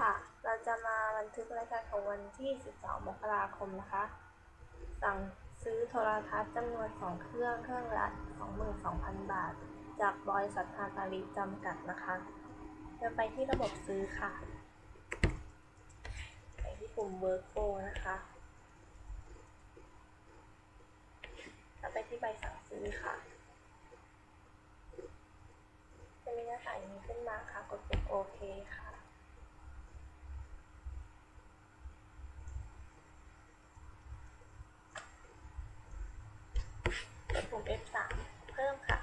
ค่ะ เราจะมาบันทึกรายการของวันที่ 12 มกราคมนะคะ สั่งซื้อโทรทัศน์จำนวน 2 เครื่อง เครื่องละ 22,000 บาท จากบริษัทฮาตาริจำกัดนะคะจะไปที่ระบบซื้อค่ะ ไปที่ปุ่ม Workflow นะคะ แล้วไปที่ใบสั่งซื้อค่ะจะมีหน้าต่างอย่างนี้ขึ้นมาค่ะ กดปุ่มโอเคค่ะ กดปุ่ม F3 เพิ่มค่ะ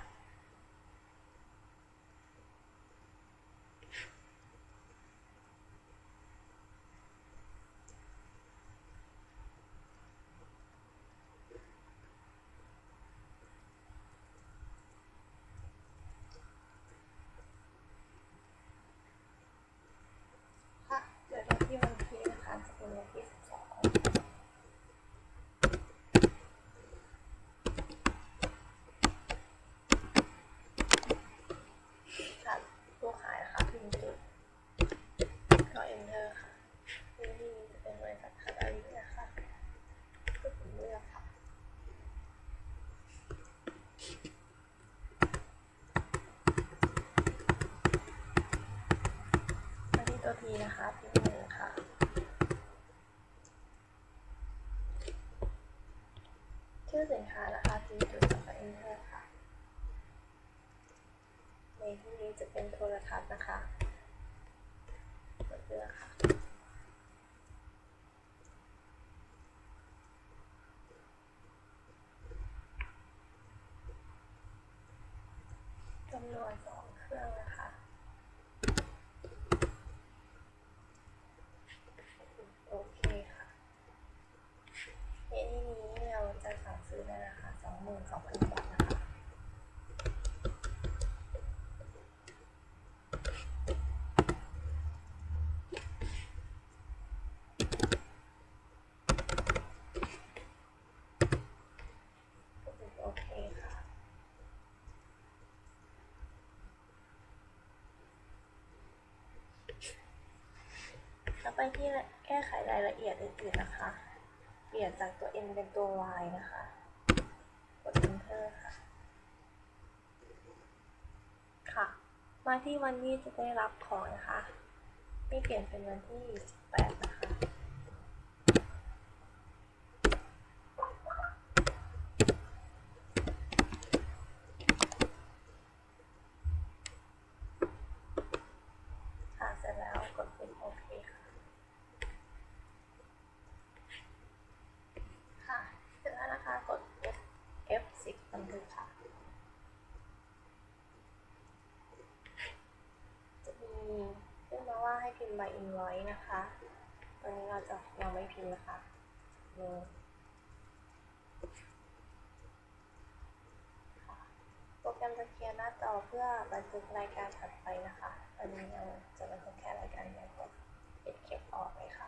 ค่ะเดี๋ยวเราที่วันที่นะคะจะเป็นวันที่ 12 ค่ะผู้ขายนะคะพิมพ์จุดก็ enter ค่ะที่นี่จะเป็นบริษัทคาดารินะคะก็ผมเลือกค่ะ มาที่ ตัวทีนะคะพิมพ์หนึ่งค่ะ ชื่อสินค้านะคะพิมพ์จุดแล้วก็ enter ค่ะ ในที่นี้จะเป็นโทรทัศน์นะคะกดเลือกค่ะจำนวนสองเครื่องนะคะ โอเคค่ะในที่นี้เราจะสั่งซื้อในราคาสองหมื่นสองพันบาทนะคะ กดปุ่มโอเคค่ะ แล้ว ไปที่แก้ไขรายละเอียดอื่นๆนะคะ เปลี่ยนจากตัว n เป็นตัว y นะคะ กด enter ค่ะ ค่ะันที่วันนี้จะได้รับของนะคะ ไม่เปลี่ยนเป็นวันที่8นะคะ ให้พิมพ์ by in ร้อยนะคะตอนนี้เราจะยังไม่พิมพ์นะคะโปรแกรมจะเคลียร์หน้าจอเพื่อบันทึกรายการถัดไปนะคะตอนนี้เราจะบันทึกแค่รายการเดียวกดปิดเก็บออกเลยค่ะ